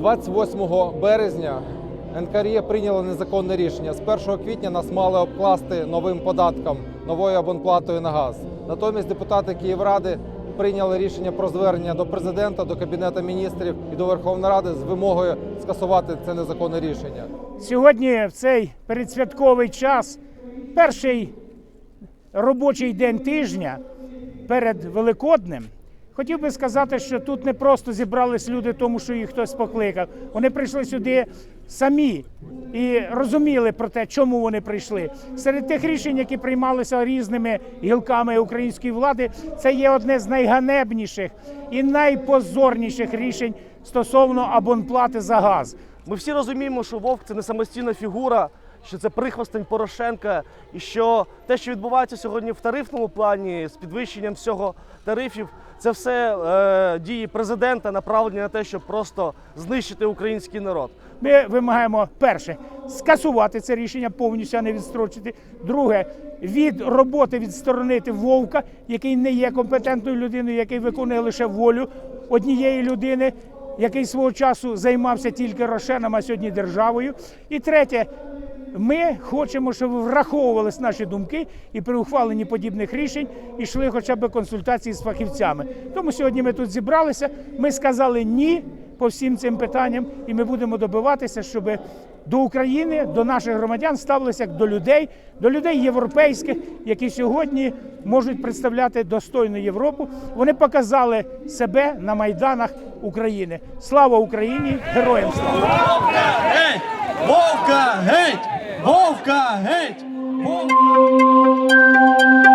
28 березня НКРЄ прийняло незаконне рішення. З 1 квітня нас мали обкласти новим податком, новою абонплатою на газ. Натомість депутати Київради прийняли рішення про звернення до президента, до кабінету міністрів і до Верховної Ради з вимогою скасувати це незаконне рішення. Сьогодні в цей передсвятковий час, перший робочий день тижня перед Великоднем. Хотів би сказати, що тут не просто зібрались люди, тому що їх хтось покликав. Вони прийшли сюди самі і розуміли про те, чому вони прийшли. Серед тих рішень, які приймалися різними гілками української влади, це є одне з найганебніших і найпозорніших рішень стосовно абонплати за газ. Ми всі розуміємо, що Вовк це не самостійна фігура, що це прихвостень Порошенка, і що те, що відбувається сьогодні в тарифному плані з підвищенням всього тарифів, це все е, дії президента направлені на те, щоб просто знищити український народ. Ми вимагаємо перше скасувати це рішення, повністю а не відстрочити. Друге, від роботи відсторонити вовка, який не є компетентною людиною, який виконує лише волю однієї людини, який свого часу займався тільки Рошеном, а сьогодні державою. І третє. Ми хочемо, щоб враховувались наші думки і при ухваленні подібних рішень йшли хоча б консультації з фахівцями. Тому сьогодні ми тут зібралися. Ми сказали ні по всім цим питанням, і ми будемо добиватися, щоб до України, до наших громадян ставилися як до людей, до людей європейських, які сьогодні можуть представляти достойну Європу. Вони показали себе на майданах України. Слава Україні! Героям слава! Вовка геть! Вовка геть! Вовка!